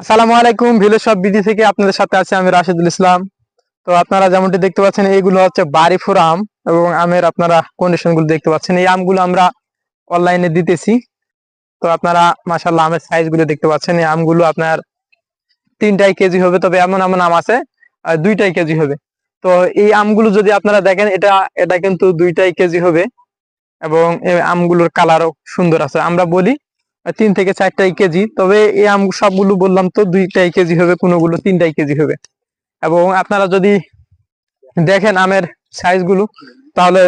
আসসালামু আলাইকুম, ভিলেজ সব বিডি থেকে আপনাদের সাথে আছে আমি রাশিদুল ইসলাম। তো আপনারা যেমনটি দেখতে পাচ্ছেন এইগুলো হচ্ছে বাড়িফোর আম এবং আমের আপনারা কন্ডিশনগুলো দেখতে পাচ্ছেন। এই আমগুলো আমরা অনলাইনে দিতেছি। তো আপনারা মাসাল্লাহ আমের সাইজগুলো দেখতে পাচ্ছেন। এই আমগুলো আপনার তিনটাই কেজি হবে, তবে এমন এমন আম আছে দুইটাই কেজি হবে। তো এই আমগুলো যদি আপনারা দেখেন, এটা এটা কিন্তু দুইটাই কেজি হবে এবং এই আমগুলোর কালারও সুন্দর আছে। আমরা বলি তিন থেকে চারটাই কেজি। তবে এই আম সবগুলো বললাম তো, দুইটাই কেজি হবে, কোনোগুলো তিনটাই কেজি হবে। এবং আপনারা যদি দেখেন আমের সাইজগুলো, তাহলে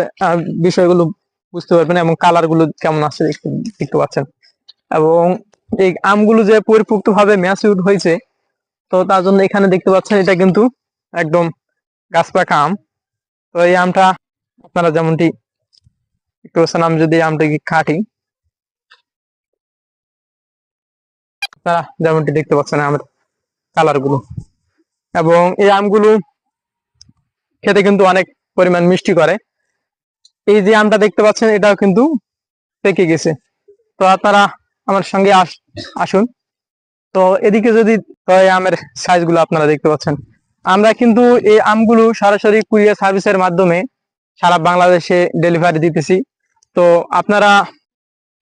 বিষয়গুলো বুঝতে পারবেন এবং কালারগুলো কেমন আছে দেখতে পাচ্ছেন। এবং এই আমগুলো যে পরিপুক্ত ভাবে ম্যাচিউর হয়েছে, তো তার জন্য এখানে দেখতে পাচ্ছেন, এটা কিন্তু একদম গাছ পাকা আম। তো এই আমটা, আপনারা যেমনটি পাচ্ছেন, আমি যদি আমটাকে কাটি আপনারা যেমনটি দেখতে পাচ্ছেন আমের কালারগুলো। এবং এই আমগুলো খেতে কিন্তু অনেক পরিমাণ মিষ্টি করে। এই যে আমটা দেখতে পাচ্ছেন, এটাও কিন্তু পেকে গেছে। তো আপনারা আমার সঙ্গে আস- আসুন। তো এদিকে যদি আমের সাইজগুলো আপনারা দেখতে পাচ্ছেন। আমরা কিন্তু এই আমগুলো সরাসরি কুরিয়ার সার্ভিসের মাধ্যমে সারা বাংলাদেশে ডেলিভারি দিতেছি। তো আপনারা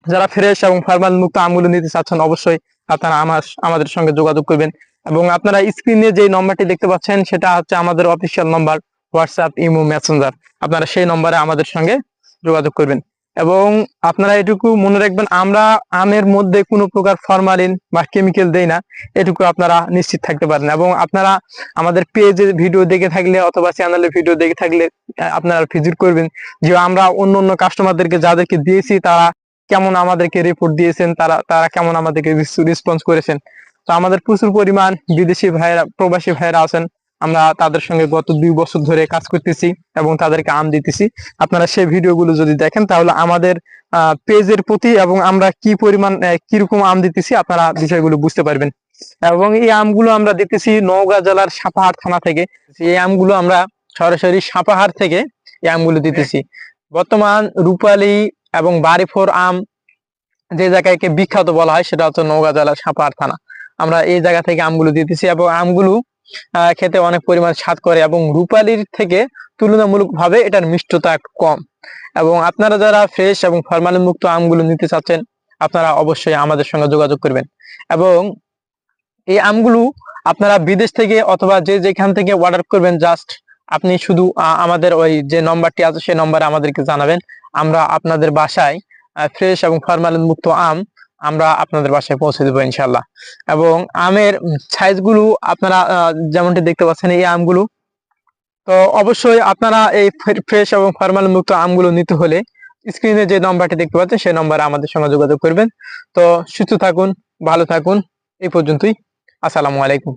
যারা ফ্রেশ এবং ফার্মাল মুক্ত আমগুলো নিতে চাচ্ছেন, অবশ্যই আপনারা আমার, আমাদের সঙ্গে যোগাযোগ করবেন। এবং আপনারা স্ক্রিনে যে নম্বরটি দেখতে পাচ্ছেন, সেটা হচ্ছে আমাদের official number WhatsApp imo messenger আপনারা সেই নম্বরে আমাদের সঙ্গে যোগাযোগ করবেন। এবং আপনারা এটুকু মনে রাখবেন, আমরা আমের মধ্যে কোনো প্রকার ফরমালিন বা কেমিক্যাল দেই না, এটুকু আপনারা নিশ্চিত থাকতে পারেন। এবং আপনারা আমাদের পেজে ভিডিও দেখে থাকলে অথবা চ্যানেলে ভিডিও দেখে থাকলে আপনারা ভিজিট করবেন যে আমরা অন্য অন্য কাস্টমারদেরকে যাদেরকে দিয়েছি, তারা কেমন আমাদেরকে রিপোর্ট দিয়েছেন, তারা তারা কেমন আমাদেরকে রেসপন্স করেছেন। তো আমাদের প্রচুর পরিমাণ বিদেশি ভাইয়েরা, প্রবাসী ভাইয়েরা আছেন। আমরা তাদের সঙ্গে গত দুই বছর ধরে কাজ করতেছি এবং তাদেরকে আম দিতেছি। আপনারা সেই ভিডিওগুলো যদি দেখেন, তাহলে আমাদের পেজের প্রতি এবং আমরা কি পরিমাণ কীরকম আম দিতেছি আপনারা বিষয়গুলো বুঝতে পারবেন। এবং এই আমগুলো আমরা দিতেছি নওগাঁ জেলার সাপাহার থানা থেকে। এই আমগুলো আমরা সরাসরি সাপাহার থেকে এই আমগুলো দিতেছি। বর্তমান রূপালী এবং বাড়িফোর আম যে জায়গাকে বিখ্যাত বলা হয়, সেটা হচ্ছে নওগাঁ জেলার সাপাহার থানা। আমরা এই জায়গা থেকে আমগুলো দিতেছি এবং আমগুলো খেতে অনেক পরিমাণ স্বাদ করে এবং রূপালীর থেকে তুলনামূলক ভাবে এটার মিষ্টতা কম। এবং আপনারা যারা ফ্রেশ এবং ফরমালিন মুক্ত আমগুলো নিতে চাচ্ছেন, আপনারা অবশ্যই আমাদের সঙ্গে যোগাযোগ করবেন। এবং এই আমগুলো আপনারা বিদেশ থেকে অথবা যে যেখান থেকে অর্ডার করবেন জাস্ট আপনি শুধু আমাদের ওই যে নম্বরটি আছে সেই নম্বরে আমাদেরকে জানাবেন। আমরা আপনাদের বাসায় ফ্রেশ এবং ফরমালিন মুক্ত আম আমরা আপনাদের বাসায় পৌঁছে দেবো ইনশাল্লাহ এবং আমের সাইজগুলো আপনারা যেমনটি দেখতে পাচ্ছেন এই আমগুলো, তো অবশ্যই আপনারা এই ফ্রেশ এবং ফরমাল মুক্ত আমগুলো নিতে হলে স্ক্রিনে যে নম্বরটি দেখতে পাচ্ছেন সেই নম্বরে আমাদের সঙ্গে যোগাযোগ করবেন। তো সুস্থ থাকুন, ভালো থাকুন, এই পর্যন্তই। আসসালামু আলাইকুম।